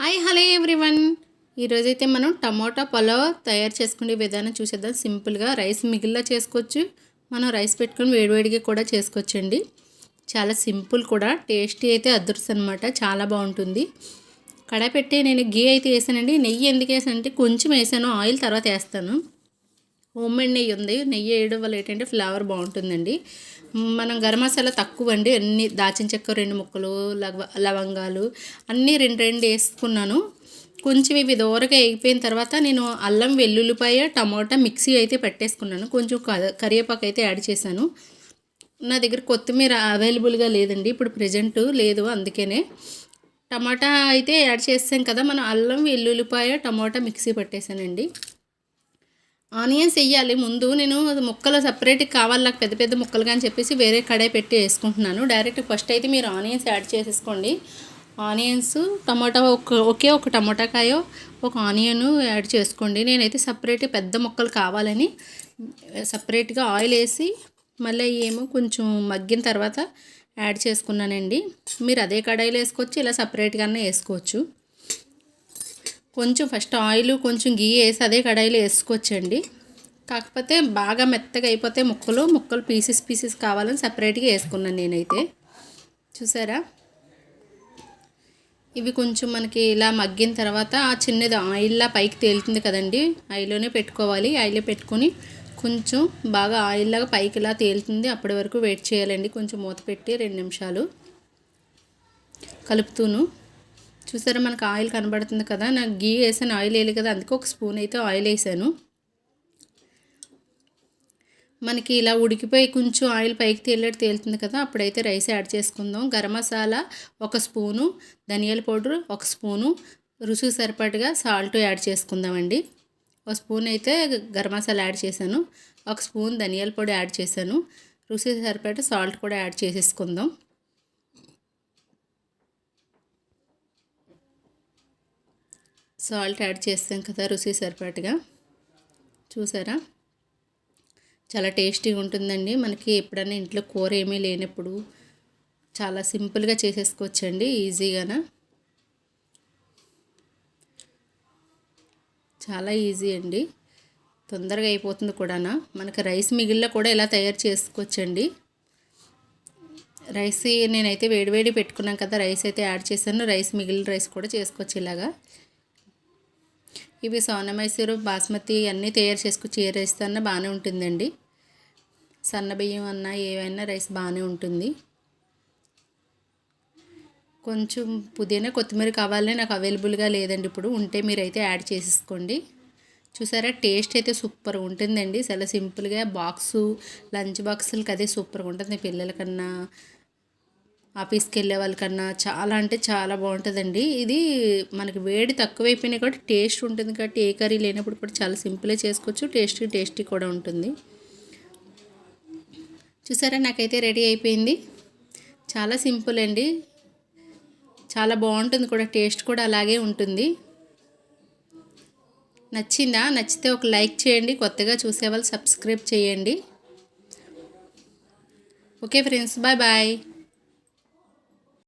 Hi hello everyone. ఈరోజైతే మనం tomato pulao తయారు చేసుకునే విధానం చూసేద్దాం. సింపుల్గా రైస్ మిగిలిలా చేసుకోవచ్చు. మనం రైస్ పెట్టుకొని వేడివేడిగా కూడా చేసుకోవచ్చండి. చాలా సింపుల్ కూడా. టేస్టీ అయితే అదృష్టం అనమాట చాలా బాగుంటుంది. కడాయి పెట్టి నేను గీ అయితే వేసానండి. నెయ్యి ఎందుకు వేసానంటే కొంచెం వేసాను. ఆయిల్ తర్వాత వేస్తాను. హోమ్ మేడ్ నెయ్యి ఉంది. నెయ్యి వేయడం వల్ల ఏంటంటే ఫ్లేవర్ బాగుంటుందండి. మనం గరం మసాలా తక్కువ అండి అన్ని దాచిన చెక్క రెండు ముక్కలు లవ లవంగాలు అన్నీ రెండు రెండు వేసుకున్నాను. కొంచెం ఇవి దూరగా అయిపోయిన తర్వాత నేను అల్లం వెల్లుల్లిపాయ టమాటా మిక్సీ అయితే పెట్టేసుకున్నాను. కొంచెం కరివేపాకు అయితే యాడ్ చేశాను. నా దగ్గర కొత్తిమీర అవైలబుల్గా లేదండి. ఇప్పుడు ప్రజెంట్ లేదు అందుకనే. టమాటా అయితే యాడ్ చేసాం కదా. మనం అల్లం వెల్లుల్లిపాయ టమాటా మిక్సీ పెట్టేశానండి. ఆనియన్స్ వేయాలి ముందు నేను ముక్కలు సపరేట్గా కావాలి. నాకు పెద్ద పెద్ద ముక్కలుగా అని చెప్పేసి వేరే కడాయి పెట్టి వేసుకుంటున్నాను. డైరెక్ట్ ఫస్ట్ అయితే మీరు ఆనియన్స్ యాడ్ చేసేసుకోండి. ఆనియన్స్ టమాటా ఒక ఒకే ఒక టమాటా కాయ ఒక ఆనియన్ యాడ్ చేసుకోండి. నేనైతే సపరేట్ పెద్ద ముక్కలు కావాలని సపరేట్గా ఆయిల్ వేసి మళ్ళీ ఏమో కొంచెం మగ్గిన తర్వాత యాడ్ చేసుకున్నానండి. మీరు అదే కడాయిలో వేసుకోవచ్చు ఇలా సపరేట్గానే వేసుకోవచ్చు. కొంచెం ఫస్ట్ ఆయిల్ కొంచెం గీ వేసి అదే కడాయిలో వేసుకోవచ్చండి. కాకపోతే బాగా మెత్తగా అయిపోతే ముక్కలు ముక్కలు పీసెస్ పీసెస్ కావాలని సపరేట్గా వేసుకున్నాను నేనైతే. చూసారా? ఇవి కొంచెం మనకి ఇలా మగ్గిన తర్వాత ఆ చిన్నది ఆయిల్లా పైకి తేలుతుంది కదండి. ఆయిల్లోనే పెట్టుకోవాలి. ఆయిల్లో పెట్టుకొని కొంచెం బాగా ఆయిల్లాగా పైకి ఇలా తేలుతుంది. అప్పటి వరకు వెయిట్ చేయాలండి. కొంచెం మూత పెట్టి రెండు నిమిషాలు కలుపుతూను. చూసారా మనకు ఆయిల్ కనబడుతుంది కదా? నాకు గీ వేసాను ఆయిల్ వేయలేదు కదా అందుకే ఒక స్పూన్ అయితే ఆయిల్ వేసాను. మనకి ఇలా ఉడికిపోయి కొంచెం ఆయిల్ పైకి తేలేట్టు తేలుతుంది కదా అప్పుడైతే రైస్ యాడ్ చేసుకుందాం. గరం మసాలా ఒక స్పూను ధనియాల పౌడర్ ఒక స్పూను రుచి సరిపడగా సాల్ట్ యాడ్ చేసుకుందామండి. ఒక స్పూన్ అయితే గరం మసాలా యాడ్ చేశాను ఒక స్పూన్ ధనియాల పొడి యాడ్ చేశాను రుచి సరిపడ సాల్ట్ కూడా యాడ్ చేసేసుకుందాం. సాల్ట్ యాడ్ చేస్తాం కదా రుచి సరిపడగా. చూసారా? చాలా టేస్టీగా ఉంటుందండి. మనకి ఎప్పుడైనా ఇంట్లో కూర ఏమీ లేనప్పుడు చాలా సింపుల్గా చేసేసుకోవచ్చండి ఈజీగానా? చాలా ఈజీ అండి. తొందరగా అయిపోతుంది కూడా మనకి రైస్ మిగిలిన కూడా ఇలా తయారు చేసుకోవచ్చండి. రైస్ నేనైతే వేడివేడి పెట్టుకున్నాను కదా రైస్ అయితే యాడ్ చేశాను. రైస్ మిగిలిన రైస్ కూడా చేసుకోవచ్చు ఇలాగా. ఇవి సోనా మైసూరు బాస్మతి అన్నీ తయారు చేసుకుని చీర రైస్ అన్న బాగానే ఉంటుందండి. సన్న బియ్యం అన్న ఏవైనా రైస్ బాగానే ఉంటుంది. కొంచెం పుదీనా కొత్తిమీర కావాలని నాకు అవైలబుల్గా లేదండి. ఇప్పుడు ఉంటే మీరైతే యాడ్ చేసేసుకోండి. చూసారా టేస్ట్ అయితే సూపర్ ఉంటుందండి. చాలా సింపుల్గా బాక్సు లంచ్ బాక్సులకి అదే సూపర్గా ఉంటుంది పిల్లలకన్నా. ఆఫీస్కి వెళ్ళే వాళ్ళకన్నా చాలా అంటే చాలా బాగుంటుందండి. ఇది మనకి వేడి తక్కువైపోయినా కూడా టేస్ట్ ఉంటుంది కాబట్టి ఏ కర్రీ లేనప్పుడు కూడా చాలా సింపుల్గా చేసుకోవచ్చు. టేస్ట్ టేస్టీ కూడా ఉంటుంది. చూసారా? నాకైతే రెడీ అయిపోయింది. చాలా సింపుల్ అండి. చాలా బాగుంటుంది కూడా. టేస్ట్ కూడా అలాగే ఉంటుంది. నచ్చిందా? నచ్చితే ఒక లైక్ చేయండి. కొత్తగా చూసే వాళ్ళు సబ్స్క్రైబ్ చేయండి. Okay friends bye bye.